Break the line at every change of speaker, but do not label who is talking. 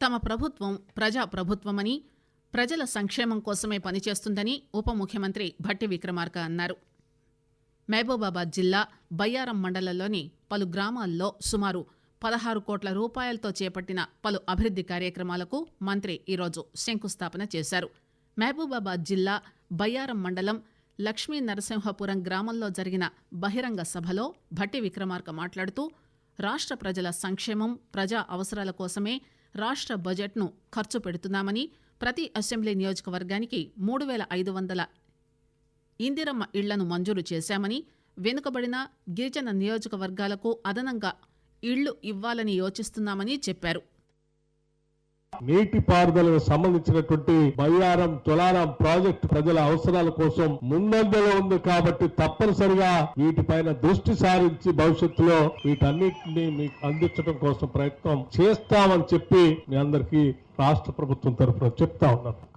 తమ ప్రభుత్వం ప్రజా ప్రభుత్వమని ప్రజల సంక్షేమం కోసమే పనిచేస్తుందని ఉప ముఖ్యమంత్రి భట్టి విక్రమార్క అన్నారు. మహబూబాబాద్ జిల్లా బయ్యారం మండలంలోని పలు గ్రామాల్లో సుమారు పదహారు కోట్ల రూపాయలతో చేపట్టిన పలు అభివృద్ది కార్యక్రమాలకు మంత్రి ఈరోజు శంకుస్థాపన చేశారు. మహబూబాబాద్ జిల్లా బయ్యారం మండలం లక్ష్మీ నరసింహపురం గ్రామంలో జరిగిన బహిరంగ సభలో భట్టి విక్రమార్క మాట్లాడుతూ రాష్ట్ర ప్రజల సంక్షేమం ప్రజా అవసరాల కోసమే రాష్ట్ర బడ్జెట్ను ఖర్చు పెడుతున్నామని ప్రతి అసెంబ్లీ నియోజకవర్గానికి మూడు వేల ఐదు వందల ఇందిరమ్మ ఇళ్ళను మంజూరు చేశామని వెనుకబడిన గిరిజన నియోజకవర్గాలకు అదనంగా ఇళ్ళు ఇవ్వాలని యోచిస్తున్నామని చెప్పారు.
నీటిపారుదలకు సంబంధించినటువంటి బయ్యారం తులారం ప్రాజెక్టు ప్రజల అవసరాల కోసం ముందంజలో ఉంది కాబట్టి తప్పనిసరిగా వీటిపైన దృష్టి సారించి భవిష్యత్తులో వీటన్నిటిని మీకు అందించడం కోసం ప్రయత్నం చేస్తామని చెప్పి మీ అందరికీ రాష్ట్ర ప్రభుత్వం తరఫున చెప్తా ఉన్నాను.